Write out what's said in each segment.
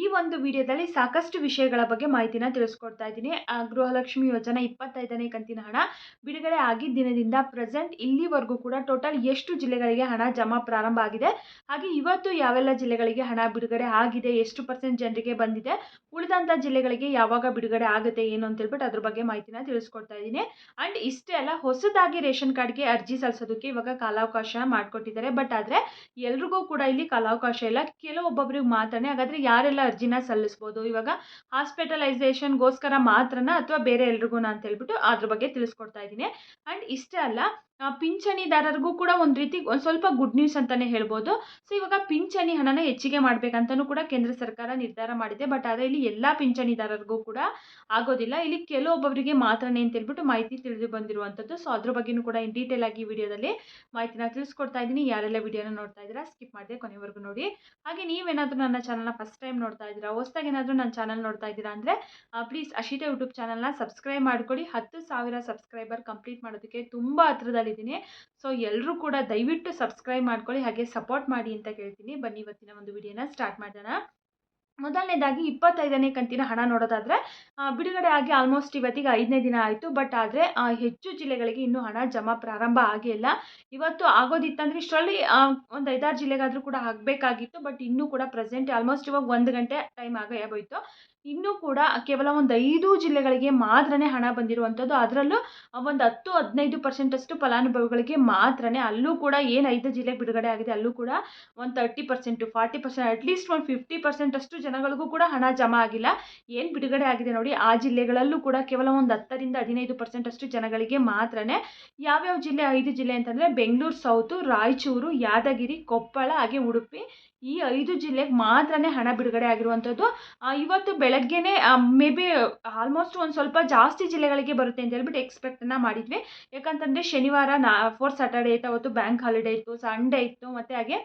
ಈ ಒಂದು ವಿಡಿಯೋದಲ್ಲಿ ಸಾಕಷ್ಟು ವಿಷಯಗಳ ಬಗ್ಗೆ ಮಾಹಿತಿನ ತಿಳಿಸ್ಕೊಡ್ತಾ ಇದ್ದೀನಿ. ಗೃಹಲಕ್ಷ್ಮಿ ಯೋಜನೆ ಇಪ್ಪತ್ತೈದನೇ ಕಂತಿನ ಹಣ. ಬಿಡುಗಡೆ ಆಗಿದ್ದ ದಿನದಿಂದ ಪ್ರೆಸೆಂಟ್ ಇಲ್ಲಿವರೆಗೂ ಕೂಡ ಟೋಟಲ್ ಎಷ್ಟು ಜಿಲ್ಲೆಗಳಿಗೆ ಹಣ ಜಮಾ ಪ್ರಾರಂಭ ಆಗಿದೆ? ಹಾಗೆ ಇವತ್ತು ಯಾವೆಲ್ಲ ಜಿಲ್ಲೆಗಳಿಗೆ ಹಣ ಬಿಡುಗಡೆ ಆಗಿದೆ? ಎಷ್ಟು ಪರ್ಸೆಂಟ್ ಜನರಿಗೆ ಬಂದಿದೆ? ಉಳಿದಂಥ ಜಿಲ್ಲೆಗಳಿಗೆ ಯಾವಾಗ ಬಿಡುಗಡೆ ಆಗುತ್ತೆ, ಏನು ಅಂತ ಹೇಳ್ಬಿಟ್ಟು ಅದ್ರ ಬಗ್ಗೆ ಮಾಹಿತಿನ ತಿಳಿಸ್ಕೊಡ್ತಾ ಇದ್ದೀನಿ. ಆ್ಯಂಡ್ ಇಷ್ಟೇ ಅಲ್ಲ, ಹೊಸದಾಗಿ ರೇಷನ್ ಕಾರ್ಡ್ಗೆ ಅರ್ಜಿ ಸಲ್ಲಿಸೋದಕ್ಕೆ ಇವಾಗ ಕಾಲಾವಕಾಶ ಮಾಡಿಕೊಟ್ಟಿದ್ದಾರೆ. ಬಟ್ ಆದರೆ ಎಲ್ರಿಗೂ ಕೂಡ ಇಲ್ಲಿ ಕಾಲಾವಕಾಶ ಇಲ್ಲ. ಕೆಲವೊಬ್ಬೊಬ್ರಿಗೆ ಮಾತ್ರನೇ. ಹಾಗಾದರೆ ಯಾರೆಲ್ಲ ಅರ್ಜಿನ ಸಲ್ಲಿಸ್ಬೋದು. ಇವಾಗ ಹಾಸ್ಪಿಟಲೈಸೇಷನ್ಗೋಸ್ಕರ ಮಾತ್ರನಾ ಅಥವಾ ಬೇರೆ ಎಲ್ರಿಗೂ ಅಂತ ಹೇಳ್ಬಿಟ್ಟು ಅದ್ರ ಬಗ್ಗೆ ತಿಳಿಸ್ಕೊಡ್ತಾ ಇದ್ದೀನಿ. ಆ್ಯಂಡ್ ಇಷ್ಟೇ ಅಲ್ಲ ಪಿಂಚಣಿದಾರರಿಗೂ ಕೂಡ ಒಂದು ರೀತಿ ಒಂದು ಸ್ವಲ್ಪ ಗುಡ್ ನ್ಯೂಸ್ ಅಂತಲೇ ಹೇಳ್ಬೋದು. ಸೊ ಇವಾಗ ಪಿಂಚಣಿ ಹಣನ ಹೆಚ್ಚಿಗೆ ಮಾಡಬೇಕಂತಲೂ ಕೂಡ ಕೇಂದ್ರ ಸರ್ಕಾರ ನಿರ್ಧಾರ ಮಾಡಿದೆ. ಬಟ್ ಆದರೆ ಇಲ್ಲಿ ಎಲ್ಲ ಪಿಂಚಣಿದಾರರಿಗೂ ಕೂಡ ಆಗೋದಿಲ್ಲ. ಇಲ್ಲಿ ಕೆಲವೊಬ್ಬರಿಗೆ ಮಾತ್ರನೇ ಅಂತ ಹೇಳ್ಬಿಟ್ಟು ಮಾಹಿತಿ ತಿಳಿದು ಬಂದಿರುವಂಥದ್ದು ಸೊ ಅದ್ರ ಬಗ್ಗೆಯೂ ಕೂಡ ಇನ್ ಡೀಟೇಲ್ ಆಗಿ ವಿಡಿಯೋದಲ್ಲಿ ಮಾಹಿತಿನ ತಿಳಿಸ್ಕೊಡ್ತಾ ಇದ್ದೀನಿ. ಯಾರೆಲ್ಲ ವಿಡಿಯೋನ ನೋಡ್ತಾ ಇದ್ದೀರಾ ಸ್ಕಿಪ್ ಮಾಡಿದೆ ಕೊನೆವರೆಗೂ ನೋಡಿ. ಹಾಗೆ ನೀವೇನಾದರೂ ನನ್ನ ಚಾನಲ್ನ ಫಸ್ಟ್ ಟೈಮ್ ನೋಡ್ತಾ ಇದ್ದೀರಾ, ಹೊಸದಾಗಿ ಏನಾದರೂ ನನ್ನ ಚಾನಲ್ ನೋಡ್ತಾ ಇದ್ದೀರಾ ಅಂದರೆ ಪ್ಲೀಸ್ ಅಶಿತಾ ಯೂಟ್ಯೂಬ್ ಚಾನಲ್ನ ಸಬ್ಸ್ಕ್ರೈಬ್ ಮಾಡ್ಕೊಳ್ಳಿ. ಹತ್ತು ಸಾವಿರ ಸಬ್ಸ್ಕ್ರೈಬರ್ ಕಂಪ್ಲೀಟ್ ಮಾಡೋದಕ್ಕೆ ತುಂಬ ಹತ್ರದಲ್ಲಿದ್ದೀನಿ ಸೊ ಎಲ್ಲರೂ ಕೂಡ ದಯವಿಟ್ಟು ಸಬ್ಸ್ಕ್ರೈಬ್ ಮಾಡ್ಕೊಳ್ಳಿ, ಹಾಗೆ ಸಪೋರ್ಟ್ ಮಾಡಿ ಅಂತ ಕೇಳ್ತೀನಿ. ಬನ್ನಿ ಇವತ್ತಿನ ಒಂದು ವಿಡಿಯೋನ ಸ್ಟಾರ್ಟ್ ಮಾಡೋಣ. ಮೊದಲನೇದಾಗಿ ಇಪ್ಪತ್ತೈದನೇ ಕಂತಿನ ಹಣ ನೋಡೋದಾದರೆ ಬಿಡುಗಡೆ ಆಗಿ ಆಲ್ಮೋಸ್ಟ್ ಇವತ್ತಿಗೆ ಐದನೇ ದಿನ ಆಯಿತು. ಬಟ್ ಆದರೆ ಹೆಚ್ಚು ಜಿಲ್ಲೆಗಳಿಗೆ ಇನ್ನೂ ಹಣ ಜಮಾ ಪ್ರಾರಂಭ ಆಗಿಲ್ಲ. ಇವತ್ತು ಆಗೋದಿತ್ತಂದರೆ ಇಷ್ಟರಲ್ಲಿ ಒಂದು ಐದಾರು ಜಿಲ್ಲೆಗಾದರೂ ಕೂಡ ಆಗಬೇಕಾಗಿತ್ತು. ಬಟ್ ಇನ್ನೂ ಕೂಡ ಪ್ರೆಸೆಂಟ್ ಆಲ್ಮೋಸ್ಟ್ ಇವಾಗ ಒಂದು ಗಂಟೆ ಟೈಮ್ ಆಗೇ ಹೋಯ್ತು ಇನ್ನೂ ಕೂಡ ಕೇವಲ ಒಂದು ಐದು ಜಿಲ್ಲೆಗಳಿಗೆ ಮಾತ್ರನೇ ಹಣ ಬಂದಿರುವಂಥದ್ದು ಅದರಲ್ಲೂ ಒಂದು ಹತ್ತು, ಹದಿನೈದು ಪರ್ಸೆಂಟಷ್ಟು ಫಲಾನುಭವಿಗಳಿಗೆ ಮಾತ್ರನೇ. ಅಲ್ಲೂ ಕೂಡ ಏನು ಐದು ಜಿಲ್ಲೆ ಬಿಡುಗಡೆ ಆಗಿದೆ, ಅಲ್ಲೂ ಕೂಡ ಒಂದು thirty percent forty percent at least ಒಂದು ಫಿಫ್ಟಿ ಪರ್ಸೆಂಟಷ್ಟು ಜನಗಳಿಗೂ ಕೂಡ ಹಣ ಜಮಾ ಆಗಿಲ್ಲ. ಏನು ಬಿಡುಗಡೆ ಆಗಿದೆ ನೋಡಿ, ಆ ಜಿಲ್ಲೆಗಳಲ್ಲೂ ಕೂಡ ಕೇವಲ ಒಂದು ಹತ್ತರಿಂದ ಹದಿನೈದು ಪರ್ಸೆಂಟಷ್ಟು ಜನಗಳಿಗೆ ಮಾತ್ರನೇ. ಯಾವ್ಯಾವ ಜಿಲ್ಲೆ, ಐದು ಜಿಲ್ಲೆ ಅಂತಂದರೆ ಬೆಂಗಳೂರು, ಸೌತು, ರಾಯಚೂರು, ಯಾದಗಿರಿ, ಕೊಪ್ಪಳ, ಹಾಗೆ ಉಡುಪಿ ಈ ಐದು ಜಿಲ್ಲೆಗೆ ಮಾತ್ರನೇ ಹಣ ಬಿಡುಗಡೆ ಆಗಿರುವಂಥದ್ದು ಇವತ್ತು ಬೆಳಗ್ಗೆನೇ ಮೇ ಬಿ ಆಲ್ಮೋಸ್ಟ್ ಒಂದು ಸ್ವಲ್ಪ ಜಾಸ್ತಿ ಜಿಲ್ಲೆಗಳಿಗೆ ಬರುತ್ತೆ ಅಂತ ಹೇಳ್ಬಿಟ್ಟು ಎಕ್ಸ್ಪೆಕ್ಟನ್ನ ಮಾಡಿದ್ವಿ. ಯಾಕಂತಂದರೆ ಶನಿವಾರ ನಾ ಫೋರ್ ಸ್ಯಾಟರ್ಡೇ ಇತ್ತು, ಅವತ್ತು ಬ್ಯಾಂಕ್ ಹಾಲಿಡೇ ಇತ್ತು ಸಂಡೇ ಇತ್ತು, ಮತ್ತು ಹಾಗೆ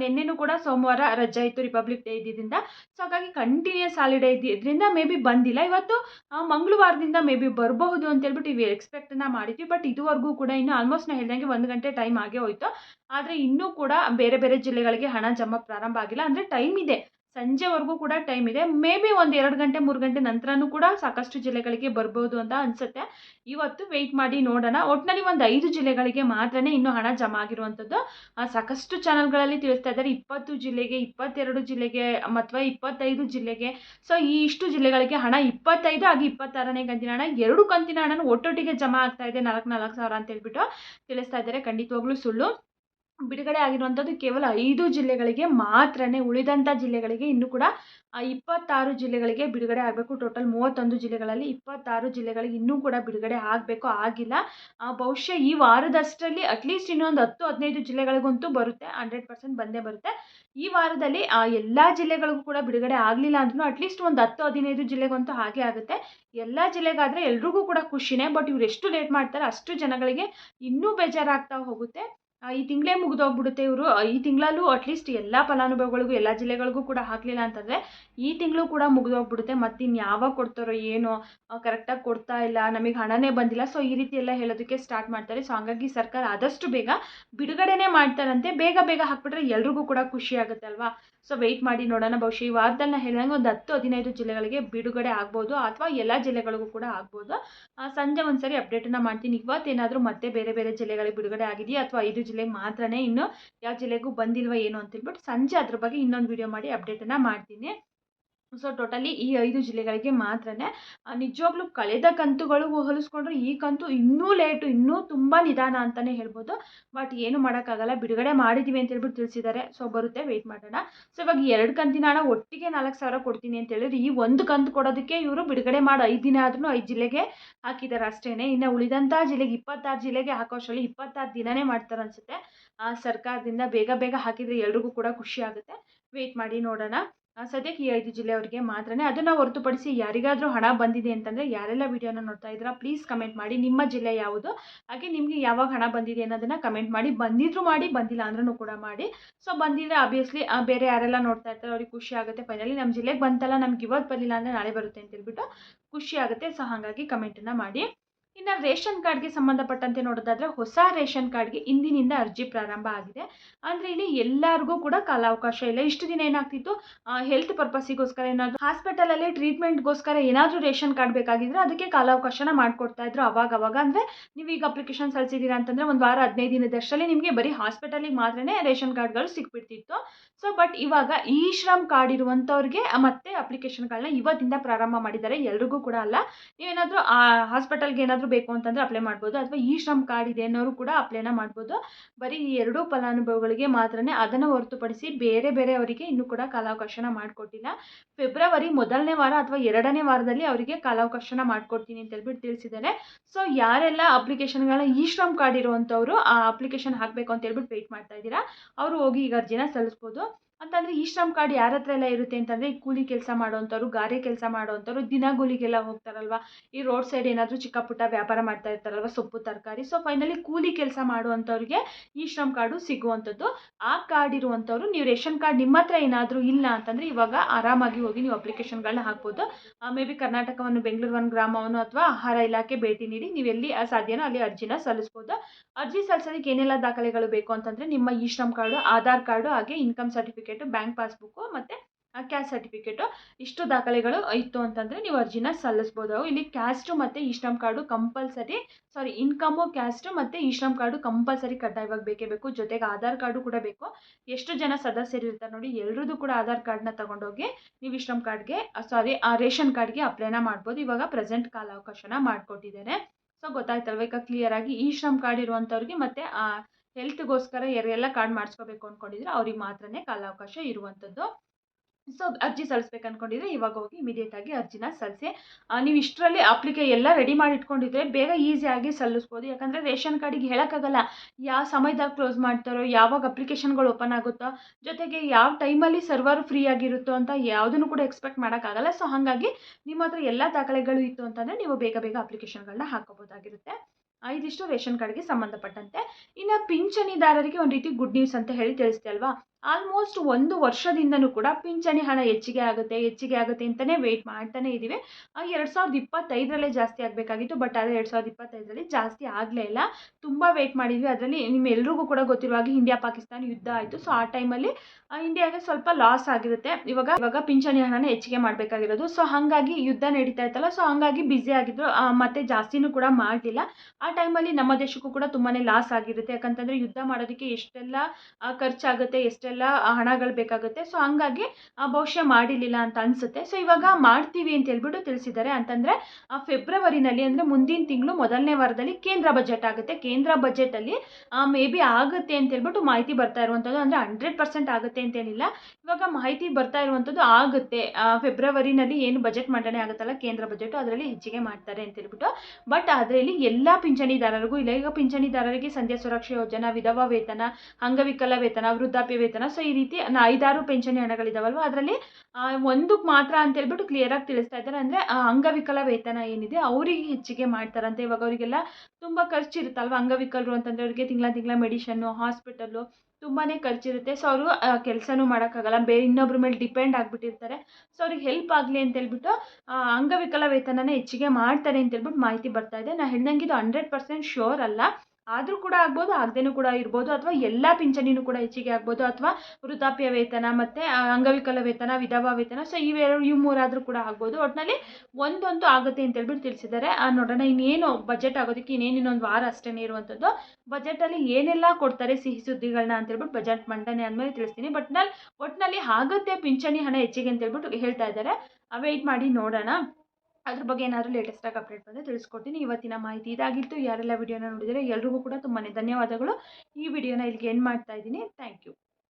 ನಿನ್ನೆನೂ ಕೂಡ ಸೋಮವಾರ ರಜೆ ಇತ್ತು ರಿಪಬ್ಲಿಕ್ ಡೇ ಇದ್ದಿದ್ದರಿಂದ ಸೊ ಹಾಗಾಗಿ ಕಂಟಿನ್ಯೂಸ್ ಹಾಲಿಡೇ ಇದ್ದಿದ್ದರಿಂದ ಮೇ ಬಿ ಬಂದಿಲ್ಲ. ಇವತ್ತು ಮಂಗಳವಾರದಿಂದ ಮೇ ಬಿ ಬರಬಹುದು ಅಂತ ಹೇಳ್ಬಿಟ್ಟು ಇವು ಎಕ್ಸ್ಪೆಕ್ಟನ್ನು ಮಾಡಿದ್ವಿ. ಬಟ್ ಇದುವರೆಗೂ ಕೂಡ ಇನ್ನು ಆಲ್ಮೋಸ್ಟ್ ನಾನು ಹೇಳ್ದಂಗೆ ಒಂದು ಗಂಟೆ ಟೈಮ್ ಆಗೇ ಹೋಯ್ತು. ಆದರೆ ಇನ್ನೂ ಕೂಡ ಬೇರೆ ಬೇರೆ ಜಿಲ್ಲೆಗಳಿಗೆ ಹಣ ಜಮಾ ಪ್ರಾರಂಭ ಆಗಿಲ್ಲ. ಅಂದರೆ ಟೈಮ್ ಇದೆ. ಸಂಜೆವರೆಗೂ ಕೂಡ ಟೈಮ್ ಇದೆ. ಮೇ ಬಿ ಒಂದು ಎರಡು ಗಂಟೆ, ಮೂರು ಗಂಟೆ ನಂತರನೂ ಕೂಡ ಸಾಕಷ್ಟು ಜಿಲ್ಲೆಗಳಿಗೆ ಬರ್ಬೋದು ಅಂತ ಅನಿಸುತ್ತೆ. ಇವತ್ತು ವೆಯ್ಟ್ ಮಾಡಿ ನೋಡೋಣ. ಒಟ್ಟಿನಲ್ಲಿ ಒಂದು ಐದು ಜಿಲ್ಲೆಗಳಿಗೆ ಮಾತ್ರನೇ ಇನ್ನೂ ಹಣ ಜಮಾ ಆಗಿರುವಂಥದ್ದು ಸಾಕಷ್ಟು ಚಾನಲ್ಗಳಲ್ಲಿ ತಿಳಿಸ್ತಾ ಇದ್ದಾರೆ. ಇಪ್ಪತ್ತು ಜಿಲ್ಲೆಗೆ ಇಪ್ಪತ್ತೆರಡು ಜಿಲ್ಲೆಗೆ ಅಥವಾ ಇಪ್ಪತ್ತೈದು ಜಿಲ್ಲೆಗೆ. ಸೊ ಈ ಇಷ್ಟು ಜಿಲ್ಲೆಗಳಿಗೆ ಹಣ ಇಪ್ಪತ್ತೈದು ಹಾಗೆ ಇಪ್ಪತ್ತಾರನೇ ಕಂತಿನ ಹಣ. ಎರಡು ಕಂತಿನ ಹಣನ ಒಟ್ಟೊಟ್ಟಿಗೆ ಜಮಾ ಆಗ್ತಾ ಇದೆ. ನಾಲ್ಕು ನಾಲ್ಕು ಸಾವಿರ ಅಂತ ಹೇಳ್ಬಿಟ್ಟು ತಿಳಿಸ್ತಾ ಇದ್ದಾರೆ. ಖಂಡಿತವಾಗ್ಲೂ ಸುಳ್ಳು. ಬಿಡುಗಡೆ ಆಗಿರುವಂಥದ್ದು ಕೇವಲ ಐದು ಜಿಲ್ಲೆಗಳಿಗೆ ಮಾತ್ರನೇ ಉಳಿದಂಥ ಜಿಲ್ಲೆಗಳಿಗೆ ಇನ್ನೂ ಕೂಡ ಇಪ್ಪತ್ತಾರು ಜಿಲ್ಲೆಗಳಿಗೆ ಬಿಡುಗಡೆ ಆಗಬೇಕು. ಟೋಟಲ್ ಮೂವತ್ತೊಂದು ಜಿಲ್ಲೆಗಳಲ್ಲಿ ಇಪ್ಪತ್ತಾರು ಜಿಲ್ಲೆಗಳಿಗೆ ಇನ್ನೂ ಕೂಡ ಬಿಡುಗಡೆ ಆಗಬೇಕು. ಆಗಿಲ್ಲ. ಬಹುಶಃ ಈ ವಾರದಷ್ಟರಲ್ಲಿ ಅಟ್ಲೀಸ್ಟ್ ಇನ್ನೊಂದು ಹತ್ತು, ಹದಿನೈದು ಜಿಲ್ಲೆಗಳಿಗಂತೂ ಬರುತ್ತೆ. ಹಂಡ್ರೆಡ್ ಪರ್ಸೆಂಟ್ ಬಂದೇ ಬರುತ್ತೆ. ಈ ವಾರದಲ್ಲಿ, ಆ, ಎಲ್ಲ ಜಿಲ್ಲೆಗಳಿಗೂ ಕೂಡ ಬಿಡುಗಡೆ ಆಗಲಿಲ್ಲ ಅಂದ್ರೂ ಅಟ್ಲೀಸ್ಟ್ ಒಂದು ಹತ್ತು, ಹದಿನೈದು ಜಿಲ್ಲೆಗಂತೂ ಹಾಗೆ ಆಗುತ್ತೆ. ಎಲ್ಲ ಜಿಲ್ಲೆಗಾದರೆ ಎಲ್ರಿಗೂ ಕೂಡ ಖುಷಿನೇ, ಬಟ್ ಇವ್ರು ಎಷ್ಟು ಲೇಟ್ ಮಾಡ್ತಾರೆ ಅಷ್ಟು ಜನಗಳಿಗೆ ಇನ್ನೂ ಬೇಜಾರಾಗ್ತಾ ಹೋಗುತ್ತೆ. ಈ ತಿಂಗಳೇ ಮುಗಿದೋಗ್ಬಿಡುತ್ತೆ ಇವರು. ಈ ತಿಂಗಳಲ್ಲೂ ಅಟ್ಲೀಸ್ಟ್ ಎಲ್ಲ ಫಲಾನುಭವಿಗಳಿಗೂ, ಎಲ್ಲ ಜಿಲ್ಲೆಗಳಿಗೂ ಕೂಡ ಹಾಕಲಿಲ್ಲ ಅಂತಂದರೆ ಈ ತಿಂಗಳು ಕೂಡ ಮುಗಿದೋಗ್ಬಿಡುತ್ತೆ. ಮತ್ತಿನ್ನು ಯಾವಾಗ ಕೊಡ್ತಾರೋ ಏನೋ ಕರೆಕ್ಟಾಗಿ ಕೊಡ್ತಾ ಇಲ್ಲ, ನಮಗೆ ಹಣನೇ ಬಂದಿಲ್ಲ. ಸೊ ಈ ರೀತಿ ಎಲ್ಲ ಹೇಳೋದಕ್ಕೆ ಸ್ಟಾರ್ಟ್ ಮಾಡ್ತಾರೆ. ಸೊ ಹಾಗಾಗಿ ಸರ್ಕಾರ ಆದಷ್ಟು ಬೇಗ ಬಿಡುಗಡೆನೇ ಮಾಡ್ತಾರಂತೆ. ಬೇಗ ಬೇಗ ಹಾಕ್ಬಿಟ್ರೆ ಎಲ್ರಿಗೂ ಕೂಡ ಖುಷಿ ಆಗುತ್ತೆ ಅಲ್ವಾ? ಸೊ ವೆಯ್ಟ್ ಮಾಡಿ ನೋಡೋಣ. ಬಹುಶಃ ಈ ವಾರದಲ್ಲಿ ಹೇಳಿದಂಗೆ ಒಂದು ಹತ್ತು, ಹದಿನೈದು ಜಿಲ್ಲೆಗಳಿಗೆ ಬಿಡುಗಡೆ ಆಗ್ಬೋದು ಅಥವಾ ಎಲ್ಲ ಜಿಲ್ಲೆಗಳಿಗೂ ಕೂಡ ಆಗ್ಬೋದು. ಸಂಜೆ ಒಂದು ಸರಿ ಅಪ್ಡೇಟನ್ನು ಮಾಡ್ತೀನಿ. ಇವತ್ತೇನಾದರೂ ಮತ್ತೆ ಬೇರೆ ಬೇರೆ ಜಿಲ್ಲೆಗಳಿಗೆ ಬಿಡುಗಡೆ ಆಗಿದೆಯಾ ಅಥವಾ ಐದು ಜಿಲ್ಲೆಗೆ ಮಾತ್ರನೇ ಇನ್ನು ಯಾವ ಜಿಲ್ಲೆಗೂ ಬಂದಿಲ್ವಾ ಏನು ಅಂತ ಹೇಳ್ಬಿಟ್ಟು ಸಂಜೆ ಅದ್ರ ಬಗ್ಗೆ ಇನ್ನೊಂದು ವಿಡಿಯೋ ಮಾಡಿ ಅಪ್ಡೇಟನ್ನು ಮಾಡ್ತೀನಿ. ಸೊ ಟೋಟಲಿ ಈ ಐದು ಜಿಲ್ಲೆಗಳಿಗೆ ಮಾತ್ರನೇ ನಿಜವಾಗ್ಲೂ ಕಳೆದ ಕಂತುಗಳು ಹೋಲಿಸ್ಕೊಂಡ್ರೆ ಈ ಕಂತು ಇನ್ನೂ ಲೇಟು, ಇನ್ನೂ ತುಂಬ ನಿಧಾನ ಅಂತಲೇ ಹೇಳ್ಬೋದು. ಬಟ್ ಏನು ಮಾಡೋಕ್ಕಾಗಲ್ಲ, ಬಿಡುಗಡೆ ಮಾಡಿದ್ದೀವಿ ಅಂತ ಹೇಳ್ಬಿಟ್ಟು ತಿಳಿಸಿದ್ದಾರೆ. ಸೊ ಬರುತ್ತೆ ವೆಯ್ಟ್ ಮಾಡೋಣ. ಸೊ ಇವಾಗ ಎರಡು ಕಂತಿನ ಹಣ ಒಟ್ಟಿಗೆ ನಾಲ್ಕು ಸಾವಿರ ಕೊಡ್ತೀನಿ ಅಂತ ಹೇಳಿದ್ರೆ, ಈ ಒಂದು ಕಂತು ಕೊಡೋದಕ್ಕೆ ಇವರು ಬಿಡುಗಡೆ ಮಾಡಿ ಐದು ದಿನ ಆದ್ರೂ ಐದು ಜಿಲ್ಲೆಗೆ ಹಾಕಿದ್ದಾರೆ ಅಷ್ಟೇ ಇನ್ನು ಉಳಿದಂಥ ಜಿಲ್ಲೆಗೆ ಇಪ್ಪತ್ತಾರು ಜಿಲ್ಲೆಗೆ ಹಾಕೋ ಅಷ್ಟರಲ್ಲಿ ಇಪ್ಪತ್ತಾರು ದಿನನೇ ಮಾಡ್ತಾರೆ ಅನಿಸುತ್ತೆ. ಸರ್ಕಾರದಿಂದ ಬೇಗ ಬೇಗ ಹಾಕಿದರೆ ಎಲ್ರಿಗೂ ಕೂಡ ಖುಷಿ ಆಗುತ್ತೆ. ವೆಯ್ಟ್ ಮಾಡಿ ನೋಡೋಣ. ಸದ್ಯಕ್ಕೆ ಈ ಐದು ಜಿಲ್ಲೆಯವರಿಗೆ ಮಾತ್ರನೇ ಅದನ್ನು ಹೊರತುಪಡಿಸಿ ಯಾರಿಗಾದರೂ ಹಣ ಬಂದಿದೆ ಅಂತಂದರೆ ಯಾರೆಲ್ಲ ವಿಡಿಯೋನ ನೋಡ್ತಾ ಇದ್ದೀರಾ ಪ್ಲೀಸ್ ಕಮೆಂಟ್ ಮಾಡಿ ನಿಮ್ಮ ಜಿಲ್ಲೆ ಯಾವುದು, ಹಾಗೆ ನಿಮಗೆ ಯಾವಾಗ ಹಣ ಬಂದಿದೆ ಅನ್ನೋದನ್ನು ಕಮೆಂಟ್ ಮಾಡಿ, ಬಂದಿದ್ರು ಮಾಡಿ, ಬಂದಿಲ್ಲ ಅಂದ್ರೂ ಕೂಡ ಮಾಡಿ. ಸೊ ಬಂದಿದ್ರೆ ಆಬ್ವಿಯಸ್ಲಿ ಬೇರೆ ಯಾರೆಲ್ಲ ನೋಡ್ತಾ ಇರ್ತಾರೆ ಅವ್ರಿಗೆ ಖುಷಿ ಆಗುತ್ತೆ. ಫೈನಲಿ ನಮ್ಮ ಜಿಲ್ಲೆಗೆ ಬಂತಲ್ಲ, ನಮ್ಗೆ ಇವತ್ತು ಬರಲಿಲ್ಲ ಅಂದರೆ ನಾಳೆ ಬರುತ್ತೆ ಅಂತ ಹೇಳ್ಬಿಟ್ಟು ಖುಷಿ ಆಗುತ್ತೆ. ಸೊ ಹಾಗಾಗಿ ಕಮೆಂಟನ್ನು ಮಾಡಿ. ಇನ್ನು ರೇಷನ್ ಕಾರ್ಡ್ಗೆ ಸಂಬಂಧಪಟ್ಟಂತೆ ನೋಡೋದಾದ್ರೆ ಹೊಸ ರೇಷನ್ ಕಾರ್ಡ್ಗೆ ಇಂದಿನಿಂದ ಅರ್ಜಿ ಪ್ರಾರಂಭ ಆಗಿದೆ. ಅಂದರೆ ಇಲ್ಲಿ ಎಲ್ಲರಿಗೂ ಕೂಡ ಕಾಲಾವಕಾಶ ಇಲ್ಲ. ಇಷ್ಟು ದಿನ ಏನಾಗ್ತಿತ್ತು? ಹೆಲ್ತ್ ಪರ್ಪಸ್ಸಿಗೋಸ್ಕರ ಏನಾದರೂ ಹಾಸ್ಪಿಟಲಲ್ಲಿ ಟ್ರೀಟ್ಮೆಂಟ್ಗೋಸ್ಕರ ಏನಾದರೂ ರೇಷನ್ ಕಾರ್ಡ್ ಬೇಕಾಗಿದ್ರೆ ಅದಕ್ಕೆ ಕಾಲಾವಕಾಶನ ಮಾಡಿಕೊಡ್ತಾ ಇದ್ರು ಅವಾಗ ಅವಾಗ ಅಂದರೆ ನೀವು ಈಗ ಅಪ್ಲಿಕೇಶನ್ ಸಲ್ಲಿಸಿದ್ದೀರಾ ಅಂತಂದರೆ ಒಂದು ವಾರ, ಹದಿನೈದು ದಿನದಷ್ಟರಲ್ಲಿ ನಿಮಗೆ ಬರೀ ಹಾಸ್ಪಿಟಲಿಗೆ ಮಾತ್ರನೇ ರೇಷನ್ ಕಾರ್ಡ್ಗಳು ಸಿಕ್ಬಿಡ್ತಿತ್ತು. ಸೊ ಬಟ್ ಇವಾಗ ಈ ಶ್ರಮ್ ಕಾರ್ಡ್ ಇರುವಂಥವ್ರಿಗೆ ಮತ್ತೆ ಅಪ್ಲಿಕೇಶನ್ಗಳನ್ನ ಇವತ್ತಿಂದ ಪ್ರಾರಂಭ ಮಾಡಿದ್ದಾರೆ. ಎಲ್ರಿಗೂ ಕೂಡ ಅಲ್ಲ. ನೀವೇನಾದರೂ ಹಾಸ್ಪಿಟಲ್ಗೆ ಏನಾದರೂ ಬೇಕು ಅಂತಂದರೆ ಅಪ್ಲೈ ಮಾಡ್ಬೋದು. ಅಥವಾ ಈ ಶ್ರಮ್ ಕಾರ್ಡ್ ಇದೆ ಅನ್ನೋರು ಕೂಡ ಅಪ್ಲೈನ ಮಾಡ್ಬೋದು. ಬರೀ ಈ ಎರಡೂ ಫಲಾನುಭವಿಗಳಿಗೆ ಮಾತ್ರನೇ ಅದನ್ನು ಹೊರತುಪಡಿಸಿ ಬೇರೆ ಬೇರೆ ಅವರಿಗೆ ಇನ್ನೂ ಕೂಡ ಕಾಲಾವಕಾಶನ ಮಾಡಿಕೊಟ್ಟಿಲ್ಲ. ಫೆಬ್ರವರಿ ಮೊದಲನೇ ವಾರ ಅಥವಾ ಎರಡನೇ ವಾರದಲ್ಲಿ ಅವರಿಗೆ ಕಾಲಾವಕಾಶನ ಮಾಡಿಕೊಡ್ತೀನಿ ಅಂತ ಹೇಳ್ಬಿಟ್ಟು ತಿಳಿಸಿದ್ದಾರೆ. ಸೊ ಯಾರೆಲ್ಲ ಅಪ್ಲಿಕೇಶನ್ಗಳ ಈ ಶ್ರಮ್ ಕಾರ್ಡ್ ಇರುವಂಥವ್ರು ಆ ಅಪ್ಲಿಕೇಶನ್ ಹಾಕಬೇಕು ಅಂತ ಹೇಳ್ಬಿಟ್ಟು ವೆಯ್ಟ್ ಮಾಡ್ತಾ ಇದ್ದೀರಾ, ಅವರು ಹೋಗಿ ಈಗ ಅರ್ಜಿನ ಸಲ್ಲಿಸ್ಬೋದು. ಅಂತಂದರೆ ಈ ಶ್ರಮ್ ಕಾರ್ಡ್ ಯಾರ ಹತ್ರ ಎಲ್ಲ ಇರುತ್ತೆ ಅಂತಂದರೆ ಈ ಕೂಲಿ ಕೆಲಸ ಮಾಡೋವಂಥವ್ರು ಗಾರೆ ಕೆಲಸ ಮಾಡೋವಂಥವ್ರು ದಿನಗೂಲಿಗೆಲ್ಲ ಹೋಗ್ತಾರಲ್ವ? ಈ ರೋಡ್ ಸೈಡ್ ಏನಾದರೂ ಚಿಕ್ಕ ಪುಟ್ಟ ವ್ಯಾಪಾರ ಮಾಡ್ತಾ ಇರ್ತಾರಲ್ವ, ಸೊಪ್ಪು, ತರಕಾರಿ. ಸೊ ಫೈನಲಿ ಕೂಲಿ ಕೆಲಸ ಮಾಡುವಂಥವ್ರಿಗೆ ಈ ಶ್ರಮ್ ಕಾರ್ಡು ಸಿಗುವಂಥದ್ದು. ಆ ಕಾರ್ಡ್ ಇರುವಂಥವ್ರು, ನೀವು ರೇಷನ್ ಕಾರ್ಡ್ ನಿಮ್ಮ ಹತ್ರ ಏನಾದರೂ ಇಲ್ಲ ಅಂತಂದರೆ ಇವಾಗ ಆರಾಮಾಗಿ ಹೋಗಿ ನೀವು ಅಪ್ಲಿಕೇಶನ್ಗಳನ್ನ ಹಾಕ್ಬೋದು. ಮೇ ಬಿ ಕರ್ನಾಟಕವನ್ನು ಬೆಂಗಳೂರು ಒಂದು ಗ್ರಾಮವನ್ನು ಅಥವಾ ಆಹಾರ ಇಲಾಖೆ ಭೇಟಿ ನೀಡಿ ನೀವು ಎಲ್ಲಿ ಸಾಧ್ಯನೋ ಅಲ್ಲಿ ಅರ್ಜಿನ ಸಲ್ಲಿಸ್ಬೋದು. ಅರ್ಜಿ ಸಲ್ಲಿಸೋದಕ್ಕೆ ಏನೆಲ್ಲ ದಾಖಲೆಗಳು ಬೇಕು ಅಂತಂದರೆ ನಿಮ್ಮ ಈ ಶ್ರಮ್ ಕಾರ್ಡು, ಆಧಾರ್ ಕಾರ್ಡು ಹಾಗೆ ಇನ್ಕಮ್ ಸರ್ಟಿಫಿಕೇಟು ಬ್ಯಾಂಕ್ ಪಾಸ್ಬುಕ್ಕು ಮತ್ತು ಕ್ಯಾಸ್ಟ್ ಸರ್ಟಿಫಿಕೇಟು ಇಷ್ಟು ದಾಖಲೆಗಳು ಇತ್ತು ಅಂತಂದರೆ ನೀವು ಅರ್ಜಿನ ಸಲ್ಲಿಸ್ಬೋದು. ಇಲ್ಲಿ ಕ್ಯಾಸ್ಟು ಮತ್ತು eShram Shram card compulsory sorry income caste ಮತ್ತು ಇಶ್ರಮ್ ಶ್ರಮ್ ಕಾರ್ಡು ಕಂಪಲ್ಸರಿ ಕಡ್ಡಾಯವಾಗಿ ಬೇಕೇ ಬೇಕು. ಜೊತೆಗೆ ಆಧಾರ್ ಕಾರ್ಡು ಕೂಡ ಬೇಕು. ಎಷ್ಟು ಜನ ಸದಸ್ಯರು ಇರ್ತಾರೆ ನೋಡಿ ಎಲ್ಲರದ್ದು ಕೂಡ ಆಧಾರ್ ಕಾರ್ಡ್ನ ತಗೊಂಡೋಗಿ ನೀವು ಇಶ್ರಮ್ ಶ್ರಮ್ ಕಾರ್ಡ್ಗೆ ಸಾರಿ ಆ, ರೇಷನ್ ಕಾರ್ಡ್ಗೆ ಅಪ್ಲೈನ ಮಾಡ್ಬೋದು. ಇವಾಗ ಪ್ರೆಸೆಂಟ್ ಕಾಲಾವಕಾಶನ ಮಾಡಿಕೊಟ್ಟಿದ್ದಾರೆ. ಸೊ ಗೊತ್ತಾಯ್ತಲ್ವ? ಈಗ ಕ್ಲಿಯರ್ ಆಗಿ ಈ ಶ್ರಮ್ ಕಾರ್ಡ್ ಇರುವಂಥವ್ರಿಗೆ ಮತ್ತು ಹೆಲ್ತ್ಗೋಸ್ಕರ ಯಾರೆಲ್ಲ ಕಾರ್ಡ್ ಮಾಡಿಸ್ಕೋಬೇಕು ಅಂದ್ಕೊಂಡಿದ್ರೆ ಅವ್ರಿಗೆ ಮಾತ್ರನೇ ಕಾಲಾವಕಾಶ ಇರುವಂಥದ್ದು. ಸೊ, ಅರ್ಜಿ ಸಲ್ಲಿಸ್ಬೇಕು ಅಂದ್ಕೊಂಡಿದ್ರೆ ಇವಾಗ ಹೋಗಿ ಇಮಿಡಿಯೇಟಾಗಿ ಅರ್ಜಿನ ಸಲ್ಲಿಸಿ. ನೀವು ಇಷ್ಟರಲ್ಲಿ ಅಪ್ಲಿಕೆ ಎಲ್ಲ ರೆಡಿ ಮಾಡಿ ಇಟ್ಕೊಂಡಿದ್ರೆ ಬೇಗ ಈಸಿಯಾಗಿ ಸಲ್ಲಿಸ್ಬೋದು. ಯಾಕಂದರೆ ರೇಷನ್ ಕಾರ್ಡಿಗೆ ಹೇಳೋಕ್ಕಾಗಲ್ಲ. ಯಾವ ಸಮಯದಾಗ ಕ್ಲೋಸ್ ಮಾಡ್ತಾರೋ, ಯಾವಾಗ ಅಪ್ಲಿಕೇಶನ್ಗಳು ಓಪನ್ ಆಗುತ್ತೋ, ಜೊತೆಗೆ ಯಾವ ಟೈಮಲ್ಲಿ ಸರ್ವರ್ ಫ್ರೀ ಆಗಿರುತ್ತೋ ಅಂತ ಯಾವುದನ್ನು ಕೂಡ ಎಕ್ಸ್ಪೆಕ್ಟ್ ಮಾಡೋಕ್ಕಾಗಲ್ಲ. ಸೊ, ಹಾಗಾಗಿ ನಿಮ್ಮ ಹತ್ರ ಎಲ್ಲ ದಾಖಲೆಗಳು ಇತ್ತು ಅಂತಂದರೆ ನೀವು ಬೇಗ ಬೇಗ ಅಪ್ಲಿಕೇಶನ್ಗಳನ್ನ ಹಾಕೋಬೋದಾಗಿರುತ್ತೆ ಇದಿಷ್ಟು ರೇಷನ್ ಕಾರ್ಡ್ಗೆ ಸಂಬಂಧಪಟ್ಟಂತೆ. ಇನ್ನು ಪಿಂಚಣಿದಾರರಿಗೆ ಒಂದು ರೀತಿ ಗುಡ್ ನ್ಯೂಸ್ ಅಂತ ಹೇಳಿ ತಿಳಿಸ್ತೆ ಅಲ್ವಾ ಆಲ್ಮೋಸ್ಟ್ ಒಂದು ವರ್ಷದಿಂದನೂ ಕೂಡ ಪಿಂಚಣಿ ಹಣ ಹೆಚ್ಚಿಗೆ ಆಗುತ್ತೆ ಹೆಚ್ಚಿಗೆ ಆಗುತ್ತೆ ಅಂತಲೇ ವೆಯ್ಟ್ ಮಾಡ್ತಾನೆ ಇದ್ದೀವಿ. ಎರಡು ಸಾವಿರದ ಇಪ್ಪತ್ತೈದರಲ್ಲೇ ಜಾಸ್ತಿ ಆಗಬೇಕಾಗಿತ್ತು ಬಟ್ ಆದರೆ ಎರಡು ಸಾವಿರದ ಇಪ್ಪತ್ತೈದರಲ್ಲಿ ಜಾಸ್ತಿ ಆಗಲೇ ಇಲ್ಲ. ತುಂಬ ವೆಯ್ಟ್ ಮಾಡಿದ್ವಿ. ಅದರಲ್ಲಿ ನಿಮ್ಮೆಲ್ರಿಗೂ ಕೂಡ ಗೊತ್ತಿರುವ ಹಾಗೆ ಇಂಡಿಯಾ ಪಾಕಿಸ್ತಾನ ಯುದ್ಧ ಆಯಿತು. ಸೊ ಆ ಟೈಮಲ್ಲಿ ಇಂಡಿಯಾಗೆ ಸ್ವಲ್ಪ ಲಾಸ್ ಆಗಿರುತ್ತೆ. ಇವಾಗ ಇವಾಗ ಪಿಂಚಣಿ ಹಣನ ಹೆಚ್ಚಿಗೆ ಮಾಡಬೇಕಾಗಿರೋದು. ಸೊ ಹಾಗಾಗಿ ಯುದ್ಧ ನಡೀತಾ ಇತ್ತಲ್ಲ. ಸೊ ಹಾಗಾಗಿ ಬ್ಯುಸಿ ಆಗಿದ್ರು. ಮತ್ತೆ ಜಾಸ್ತಿನೂ ಕೂಡ ಮಾಡಲಿಲ್ಲ. ಆ ಟೈಮಲ್ಲಿ ನಮ್ಮ ದೇಶಕ್ಕೂ ಕೂಡ ತುಂಬಾ ಲಾಸ್ ಆಗಿರುತ್ತೆ. ಯಾಕಂತಂದರೆ ಯುದ್ಧ ಮಾಡೋದಕ್ಕೆ ಎಷ್ಟೆಲ್ಲ ಖರ್ಚಾಗುತ್ತೆ, ಎಷ್ಟೆಲ್ಲ ಹಣಗಳು ಬೇಕಾಗುತ್ತೆ. ಸೊ ಹಂಗಾಗಿ ಬಹುಶಃ ಮಾಡಿರಲಿಲ್ಲ ಅಂತ ಅನ್ಸುತ್ತೆ. ಸೊ ಇವಾಗ ಮಾಡ್ತೀವಿ ಅಂತ ಹೇಳ್ಬಿಟ್ಟು ತಿಳಿಸಿದ್ದಾರೆ. ಅಂತಂದರೆ ಫೆಬ್ರವರಿನಲ್ಲಿ, ಅಂದರೆ ಮುಂದಿನ ತಿಂಗಳು ಮೊದಲನೇ ವಾರದಲ್ಲಿ ಕೇಂದ್ರ ಬಜೆಟ್ ಆಗುತ್ತೆ. ಕೇಂದ್ರ ಬಜೆಟಲ್ಲಿ ಮೇ ಬಿ ಆಗುತ್ತೆ ಅಂತ ಹೇಳ್ಬಿಟ್ಟು ಮಾಹಿತಿ ಬರ್ತಾ ಇರುವಂಥದ್ದು. ಅಂದರೆ ಹಂಡ್ರೆಡ್ ಪರ್ಸೆಂಟ್ ಆಗುತ್ತೆ ಅಂತೇನಿಲ್ಲ ಇವಾಗ ಮಾಹಿತಿ ಬರ್ತಾ ಇರುವಂಥದ್ದು ಆಗುತ್ತೆ. ಫೆಬ್ರವರಿನಲ್ಲಿ ಏನು ಬಜೆಟ್ ಮಂಡನೆ ಆಗುತ್ತಲ್ಲ, ಕೇಂದ್ರ ಬಜೆಟ್ ಅದರಲ್ಲಿ ಹೆಚ್ಚಿಗೆ ಮಾಡ್ತಾರೆ ಅಂತ ಹೇಳ್ಬಿಟ್ಟು. ಬಟ್ ಅದರಲ್ಲಿ ಎಲ್ಲ ಪಿಂಚಣಿದಾರರಿಗೂ ಇಲ್ಲ ಈಗ ಪಿಂಚಣಿದಾರರಿಗೆ ಸಂಧ್ಯಾ ಸುರಕ್ಷಾ ಯೋಜನಾ, ವಿಧವಾ ವೇತನ, ಅಂಗವಿಕಲ ವೇತನ, ವೃದ್ಧಾಪ್ಯ ವೇತನ ಸೊ ಈ ರೀತಿ ಐದಾರು ಪೆನ್ಷನ್ ಹಣಗಳಿದಾವಲ್ವ? ಅದರಲ್ಲಿ ಒಂದಕ್ಕೆ ಮಾತ್ರ ಅಂತ ಹೇಳ್ಬಿಟ್ಟು ಕ್ಲಿಯರಾಗಿ ತಿಳಿಸ್ತಾ ಇದ್ದಾರೆ. ಅಂದರೆ ಅಂಗವಿಕಲ ವೇತನ ಏನಿದೆ, ಅವರಿಗೆ ಹೆಚ್ಚಿಗೆ ಮಾಡ್ತಾರಂತೆ. ಇವಾಗ ಅವರಿಗೆಲ್ಲ ತುಂಬ ಖರ್ಚಿರುತ್ತಲ್ವ ಅಂಗವಿಕಲರು ಅಂತಂದರೆ, ಅವರಿಗೆ ತಿಂಗಳ ತಿಂಗಳ ಮೆಡಿಷನ್ನು, ಹಾಸ್ಪಿಟಲ್ಲು ತುಂಬಾ ಖರ್ಚಿರುತ್ತೆ ಸೊ ಅವರು ಕೆಲಸನೂ ಮಾಡೋಕ್ಕಾಗಲ್ಲ. ಬೇರೆ ಇನ್ನೊಬ್ರ ಮೇಲೆ ಡಿಪೆಂಡ್ ಆಗಿಬಿಟ್ಟಿರ್ತಾರೆ. ಸೊ ಅವ್ರಿಗೆ ಹೆಲ್ಪ್ ಆಗಲಿ ಅಂತ ಹೇಳ್ಬಿಟ್ಟು ಅಂಗವಿಕಲ ವೇತನನ ಹೆಚ್ಚಿಗೆ ಮಾಡ್ತಾರೆ ಅಂತ ಹೇಳ್ಬಿಟ್ಟು ಮಾಹಿತಿ ಬರ್ತಾ ಇದೆ. ನಾನು ಹೇಳ್ದಂಗೆ ಇದು ಹಂಡ್ರೆಡ್ ಪರ್ಸೆಂಟ್ ಶೋರ್ ಅಲ್ಲ. ಆದರೂ ಕೂಡ ಆಗ್ಬೋದು, ಆಗದೇನೂ ಕೂಡ ಇರ್ಬೋದು, ಅಥವಾ ಎಲ್ಲ ಪಿಂಚಣಿನೂ ಕೂಡ ಹೆಚ್ಚಿಗೆ ಆಗ್ಬೋದು, ಅಥವಾ ವೃದ್ಧಾಪ್ಯ ವೇತನ ಮತ್ತು ಅಂಗವಿಕಲ ವೇತನ, ವಿಧವಾ ವೇತನ, ಸೊ ಇವೆರಡು ಇವು ಮೂರಾದರೂ ಕೂಡ ಆಗ್ಬೋದು. ಒಟ್ಟಿನಲ್ಲಿ ಒಂದೊಂದು ಆಗುತ್ತೆ ಅಂತ ಹೇಳ್ಬಿಟ್ಟು ತಿಳಿಸಿದ್ದಾರೆ. ನೋಡೋಣ, ಇನ್ನೇನು ಬಜೆಟ್ ಆಗೋದಕ್ಕೆ ಇನ್ನೇನು ಇನ್ನೊಂದು ವಾರ ಅಷ್ಟೇ ಇರುವಂಥದ್ದು. ಬಜೆಟಲ್ಲಿ ಏನೆಲ್ಲ ಕೊಡ್ತಾರೆ ಸಿಹಿ ಸುದ್ದಿಗಳನ್ನ ಅಂತ ಹೇಳ್ಬಿಟ್ಟು ಬಜೆಟ್ ಮಂಡನೆ ಆದಮೇಲೆ ತಿಳಿಸ್ತೀನಿ. ಬಟ್ನಲ್ಲಿ ಒಟ್ಟಿನಲ್ಲಿ ಆಗುತ್ತೆ ಪಿಂಚಣಿ ಹಣ ಹೆಚ್ಚಿಗೆ ಅಂತ ಹೇಳ್ಬಿಟ್ಟು ಹೇಳ್ತಾ ಇದ್ದಾರೆ. ವೆಯ್ಟ್ ಮಾಡಿ ನೋಡೋಣ. ಅದ್ರ ಬಗ್ಗೆ ಏನಾದರೂ ಲೇಟೆಸ್ಟಾಗಿ ಅಪ್ಡೇಟ್ ಬಂದರೆ ತಿಳಿಸ್ಕೊಡ್ತೀನಿ. ಇವತ್ತಿನ ಮಾಹಿತಿ ಇದಾಗಿತ್ತು. ಯಾರೆಲ್ಲ ವಿಡಿಯೋನ ನೋಡಿದರೆ ಎಲ್ರಿಗೂ ಕೂಡ ತುಂಬಾ ಧನ್ಯವಾದಗಳು. ಈ ವಿಡಿಯೋನ ಇಲ್ಲಿಗೆ ಎಂಡ್ ಮಾಡ್ತಾ ಇದ್ದೀನಿ. Thank you